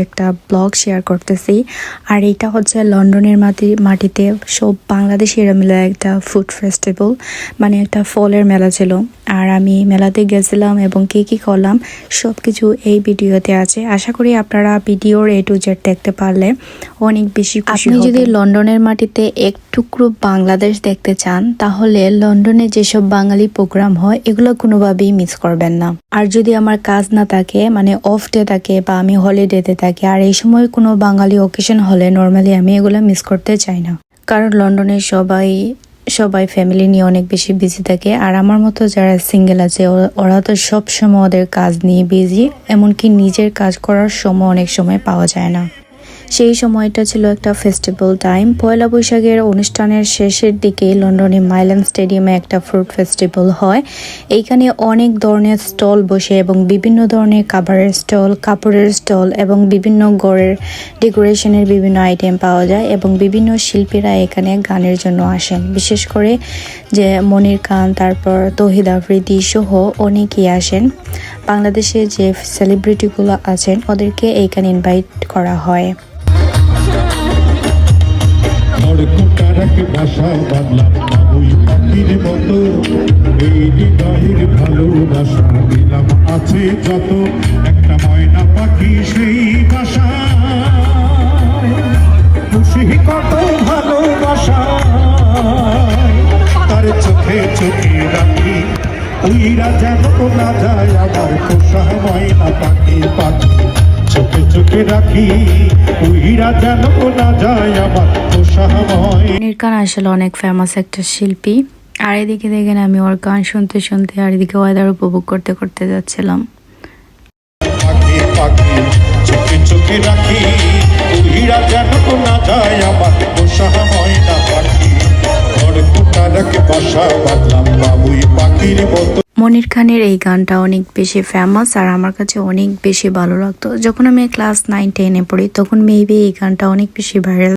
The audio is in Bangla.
একটা ব্লগ শেয়ার করতেছি। আর এটা হচ্ছে লন্ডনের মাটি, মাটিতে সব বাংলাদেশিরা মিলে একটা ফুড ফেস্টিভ্যাল মানে একটা ফলের মেলা ছিল। আর আমি মেলাতে গেছিলাম এবং কি কি করলাম সব কিছু এই ভিডিওতে আছে। আশা করি আপনারা ভিডিওর এ টু জেড দেখতে পারলে অনেক বেশি আপনি যদি লন্ডনের মাটিতে এক টুকরো বাংলাদেশ দেখতে চান তাহলে লন্ডনে যেসব বাঙালি প্রোগ্রাম হয় এগুলো কোনোভাবেই মিস করবেন না। আর যদি আমার কাজ না থাকে মানে অফ ডে থাকে বা আমি হলিডেতে থাকি আর এই সময় কোনো বাঙালি অকেশন হলে নর্মালি আমি এগুলো মিস করতে চাই না। কারণ লন্ডনে সবাই সবাই ফ্যামিলি নিয়ে অনেক বেশি বিজি থাকে। আর আমার মতো যারা সিঙ্গেল আছে ওরা তো সব সময় ওদের কাজ নিয়ে বিজি এমনকি নিজের কাজ করার সময় অনেক সময় পাওয়া যায় না। সেই সময়টা ছিল একটা ফেস্টিভ্যাল টাইম পয়লা বৈশাখের অনুষ্ঠানের শেষের দিকে লন্ডনে মাইল্যান্ড স্টেডিয়ামে একটা ফ্রুট ফেস্টিভ্যাল হয়। এইখানে অনেক ধরনের স্টল বসে এবং বিভিন্ন ধরনের খাবারের স্টল কাপড়ের স্টল এবং বিভিন্ন গড়ের ডেকোরেশনের বিভিন্ন আইটেম পাওয়া যায় এবং বিভিন্ন শিল্পীরা এখানে গানের জন্য আসেন। বিশেষ করে যে মনির খান, তারপর তহিদ আফ্রিদি সহ অনেকেই আসেন। বাংলাদেশে যে সেলিব্রিটিগুলো আছেন, ওদেরকে এইখানে ইনভাইট করা হয়। ভালোবাসা দিলাম। আছে যত একটা ময়না পাখি সেই বাসা খুশি কত ভালোবাসা। তার চোখে চোখে রাখি। উইরা যেন না যায় আমার পোষা ময়না পাখি পাখি। রাখি উইরা যেন না যায় আমার পোষা ময় মনির খান আসলে অনেক ফেমাস একটা শিল্পী। আর এদিকে দেখেন আমি ওর গান শুনতে শুনতে আর এদিকে ওয়েদার উপভোগ করতে করতে যাচ্ছিলাম। পাখি পাখি চোখে চোখে রাখি উহিরা যেন না যায় আমার পোষা ময়না পাখি। বাসা বাঁধলাম বাবুই পাখির মতো। মনির খানের এই গানটা অনেক বেশি ফেমাস আর আমার কাছে অনেক বেশি ভালো লাগতো। যখন আমি ক্লাস নাইন টেনে পড়ি, তখন মেবি এই গানটা অনেক বেশি ভাইরাল